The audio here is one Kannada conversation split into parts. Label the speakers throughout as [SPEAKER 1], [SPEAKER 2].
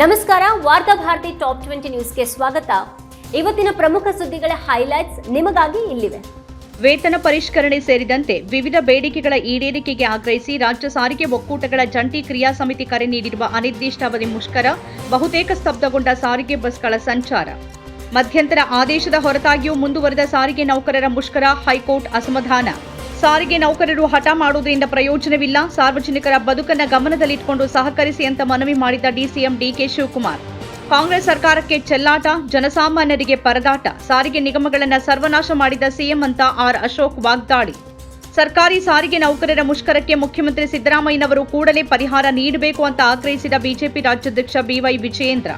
[SPEAKER 1] ನಮಸ್ಕಾರ, ವಾರ್ತಾ ಭಾರತಿ ಟಾಪ್ ಟ್ವೆಂಟಿ ನ್ಯೂಸ್ಗೆ ಸ್ವಾಗತ. ಇವತ್ತಿನ ಪ್ರಮುಖ ಸುದ್ದಿಗಳ ಹೈಲೈಟ್ಸ್ ನಿಮಗಾಗಿ ಇಲ್ಲಿವೆ.
[SPEAKER 2] ವೇತನ ಪರಿಷ್ಕರಣೆ ಸೇರಿದಂತೆ ವಿವಿಧ ಬೇಡಿಕೆಗಳ ಈಡೇರಿಕೆಗೆ ಆಗ್ರಹಿಸಿ ರಾಜ್ಯ ಸಾರಿಗೆ ಒಕ್ಕೂಟಗಳ ಜಂಟಿ ಕ್ರಿಯಾ ಸಮಿತಿ ಕರೆ ನೀಡಿರುವ ಅನಿರ್ದಿಷ್ಟಾವಧಿ ಮುಷ್ಕರ ಬಹುತೇಕ ಸ್ತಬ್ಧಗೊಂಡ ಸಾರಿಗೆ ಬಸ್ಗಳ ಸಂಚಾರ. ಮಧ್ಯಂತರ ಆದೇಶದ ಹೊರತಾಗಿಯೂ ಮುಂದುವರೆದ ಸಾರಿಗೆ ನೌಕರರ ಮುಷ್ಕರ ಹೈಕೋರ್ಟ್ ಅಸಮಾಧಾನ. ಸಾರಿಗೆ ನೌಕರರು ಹಠ ಮಾಡುವುದರಿಂದ ಪ್ರಯೋಜನವಿಲ್ಲ. ಸಾರ್ವಜನಿಕರ ಬದುಕನ್ನ ಗಮನದಲ್ಲಿಟ್ಟುಕೊಂಡು ಸಹಕರಿಸಿ ಅಂತ ಮನವಿ ಮಾಡಿದ ಡಿಸಿಎಂ ಡಿಕೆ ಶಿವಕುಮಾರ್. ಕಾಂಗ್ರೆಸ್ ಸರ್ಕಾರಕ್ಕೆ ಚೆಲ್ಲಾಟ, ಜನಸಾಮಾನ್ಯರಿಗೆ ಪರದಾಟ, ಸಾರಿಗೆ ನಿಗಮಗಳನ್ನು ಸರ್ವನಾಶ ಮಾಡಿದ ಸಿಎಂ ಅಂತ ಆರ್ ಅಶೋಕ್ ವಾಗ್ದಾಳಿ. ಸರ್ಕಾರಿ ಸಾರಿಗೆ ನೌಕರರ ಮುಷ್ಕರಕ್ಕೆ ಮುಖ್ಯಮಂತ್ರಿ ಸಿದ್ದರಾಮಯ್ಯನವರು ಕೂಡಲೇ ಪರಿಹಾರ ನೀಡಬೇಕು ಅಂತ ಆಗ್ರಹಿಸಿದ ಬಿಜೆಪಿ ರಾಜ್ಯಾಧ್ಯಕ್ಷ ಬಿವೈ ವಿಜಯೇಂದ್ರ.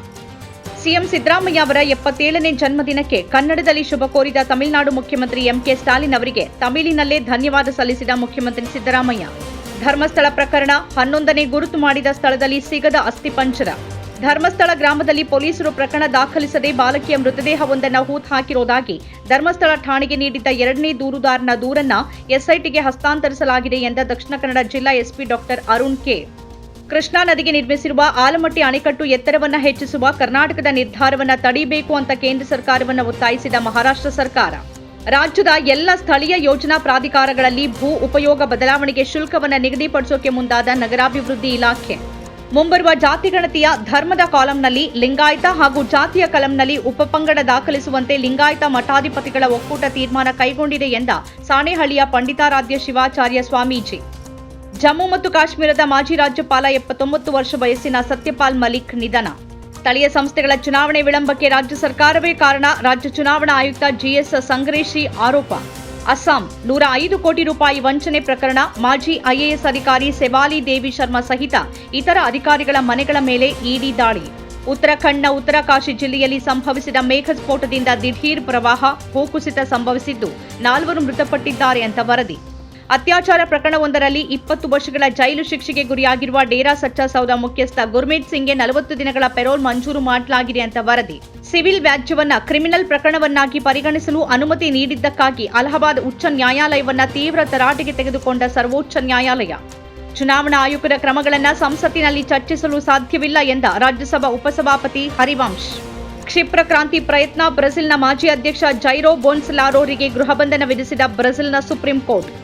[SPEAKER 2] ಸಿಎಂ ಸಿದ್ದರಾಮಯ್ಯ ಅವರ ಎಪ್ಪತ್ತೇಳನೇ ಜನ್ಮದಿನಕ್ಕೆ ಕನ್ನಡದಲ್ಲಿ ಶುಭ ಕೋರಿದ ತಮಿಳುನಾಡು ಮುಖ್ಯಮಂತ್ರಿ ಎಂಕೆ ಸ್ಟಾಲಿನ್ ಅವರಿಗೆ ತಮಿಳಿನಲ್ಲೇ ಧನ್ಯವಾದ ಸಲ್ಲಿಸಿದ ಮುಖ್ಯಮಂತ್ರಿ ಸಿದ್ದರಾಮಯ್ಯ. ಧರ್ಮಸ್ಥಳ ಪ್ರಕರಣ ಹನ್ನೊಂದನೇ ಗುರುತು ಮಾಡಿದ ಸ್ಥಳದಲ್ಲಿ ಸಿಗದ ಅಸ್ಥಿಪಂಜರ ಧರ್ಮಸ್ಥಳ ಗ್ರಾಮದಲ್ಲಿ ಪೊಲೀಸರು ಪ್ರಕರಣ ದಾಖಲಿಸದೆ ಬಾಲಕಿಯ ಮೃತದೇಹವೊಂದನ್ನು ಹೂತ್ ಹಾಕಿರುವುದಾಗಿ ಧರ್ಮಸ್ಥಳ ಠಾಣೆಗೆ ನೀಡಿದ್ದ ಎರಡನೇ ದೂರುದಾರನ ದೂರನ್ನ ಎಸ್ಐಟಿಗೆ ಹಸ್ತಾಂತರಿಸಲಾಗಿದೆ ಎಂದ ದಕ್ಷಿಣ ಕನ್ನಡ ಜಿಲ್ಲಾ SP doctor Arun K. Krishna ನದಿಗೆ ನಿರ್ಮಿಸಿರುವ ಆಲಮಟ್ಟಿ ಅಣೆಕಟ್ಟು ಎತ್ತರವನ್ನು ಹೆಚ್ಚಿಸುವ ಕರ್ನಾಟಕದ ನಿರ್ಧಾರವನ್ನು ತಡೆಯಬೇಕು ಅಂತ ಕೇಂದ್ರ ಸರ್ಕಾರವನ್ನು ಒತ್ತಾಯಿಸಿದ ಮಹಾರಾಷ್ಟ್ರ ಸರ್ಕಾರ. ರಾಜ್ಯದ ಎಲ್ಲ ಸ್ಥಳೀಯ ಯೋಜನಾ ಪ್ರಾಧಿಕಾರಗಳಲ್ಲಿ ಭೂ ಉಪಯೋಗ ಬದಲಾವಣೆಗೆ ಶುಲ್ಕವನ್ನು ನಿಗದಿಪಡಿಸೋಕೆ ಮುಂದಾದ ನಗರಾಭಿವೃದ್ಧಿ ಇಲಾಖೆ. ಮುಂಬರುವ ಜಾತಿಗಣತಿಯ ಧರ್ಮದ ಕಾಲಂನಲ್ಲಿ ಲಿಂಗಾಯತ ಹಾಗೂ ಜಾತಿಯ ಕಲಂನಲ್ಲಿ ಉಪಪಂಗಡ ದಾಖಲಿಸುವಂತೆ ಲಿಂಗಾಯತ ಮಠಾಧಿಪತಿಗಳ ಒಕ್ಕೂಟ ತೀರ್ಮಾನ ಕೈಗೊಂಡಿದೆ ಎಂದ ಸಾಣೇಹಳ್ಳಿಯ ಪಂಡಿತಾರಾಧ್ಯ ಶಿವಾಚಾರ್ಯ ಸ್ವಾಮೀಜಿ. ಜಮ್ಮು ಮತ್ತು ಕಾಶ್ಮೀರದ ಮಾಜಿ ರಾಜ್ಯಪಾಲ ಎಪ್ಪತ್ತೊಂಬತ್ತು ವರ್ಷ ವಯಸ್ಸಿನ ಸತ್ಯಪಾಲ್ ಮಲಿಕ್ ನಿಧನ. ಸ್ಥಳೀಯ ಸಂಸ್ಥೆಗಳ ಚುನಾವಣೆ ವಿಳಂಬಕ್ಕೆ ರಾಜ್ಯ ಸರ್ಕಾರವೇ ಕಾರಣ. ರಾಜ್ಯ ಚುನಾವಣಾ ಆಯುಕ್ತ ಜಿಎಸ್ ಸಂಗ್ರೇಶಿ ಆರೋಪ. ಅಸ್ಸಾಂ ನೂರ ಐದು ಕೋಟಿ ರೂಪಾಯಿ ವಂಚನೆ ಪ್ರಕರಣ. ಮಾಜಿ ಐಎಎಸ್ ಅಧಿಕಾರಿ ಸೆವಾಲಿ ದೇವಿ ಶರ್ಮಾ ಸಹಿತ ಇತರ ಅಧಿಕಾರಿಗಳ ಮನೆಗಳ ಮೇಲೆ ಇಡಿ ದಾಳಿ. ಉತ್ತರಾಖಂಡ್ನ ಉತ್ತರಕಾಶಿ ಜಿಲ್ಲೆಯಲ್ಲಿ ಸಂಭವಿಸಿದ ಮೇಘಸ್ಫೋಟದಿಂದ ದಿಢೀರ್ ಪ್ರವಾಹ. ಭೂಕುಸಿತ ಸಂಭವಿಸಿದ್ದು ನಾಲ್ವರು ಮೃತಪಟ್ಟಿದ್ದಾರೆ ಅಂತ ವರದಿ. ಅತ್ಯಾಚಾರ ಪ್ರಕರಣವೊಂದರಲ್ಲಿ ಇಪ್ಪತ್ತು ವರ್ಷಗಳ ಜೈಲು ಶಿಕ್ಷೆಗೆ ಗುರಿಯಾಗಿರುವ ಡೇರಾ ಸಚ್ಚಾ ಸೌದ ಮುಖ್ಯಸ್ಥ ಗುರ್ಮೀತ್ ಸಿಂಗ್ಗೆ ನಲವತ್ತು ದಿನಗಳ ಪೆರೋಲ್ ಮಂಜೂರು ಮಾಡಲಾಗಿದೆ ಅಂತ ವರದಿ. ಸಿವಿಲ್ ವ್ಯಾಜ್ಯವನ್ನ ಕ್ರಿಮಿನಲ್ ಪ್ರಕರಣವನ್ನಾಗಿ ಪರಿಗಣಿಸಲು ಅನುಮತಿ ನೀಡಿದ್ದಕ್ಕಾಗಿ ಅಲಹಾಬಾದ್ ಉಚ್ಚ ನ್ಯಾಯಾಲಯವನ್ನ ತೀವ್ರ ತರಾಟೆಗೆ ತೆಗೆದುಕೊಂಡ ಸರ್ವೋಚ್ಚ ನ್ಯಾಯಾಲಯ. ಚುನಾವಣಾ ಆಯೋಗದ ಕ್ರಮಗಳನ್ನು ಸಂಸತ್ತಿನಲ್ಲಿ ಚರ್ಚಿಸಲು ಸಾಧ್ಯವಿಲ್ಲ ಎಂದ ರಾಜ್ಯಸಭಾ ಉಪಸಭಾಪತಿ ಹರಿವಂಶ್. ಕ್ಷಿಪ್ರ ಕ್ರಾಂತಿ ಪ್ರಯತ್ನ ಬ್ರೆಜಿಲ್ನ ಮಾಜಿ ಅಧ್ಯಕ್ಷ ಜೈರೋ ಬೋನ್ಸಲಾರೋರಿಗೆ ಗೃಹಬಂಧನ ವಿಧಿಸಿದ ಬ್ರೆಜಿಲ್ನ ಸುಪ್ರೀಂ ಕೋರ್ಟ್.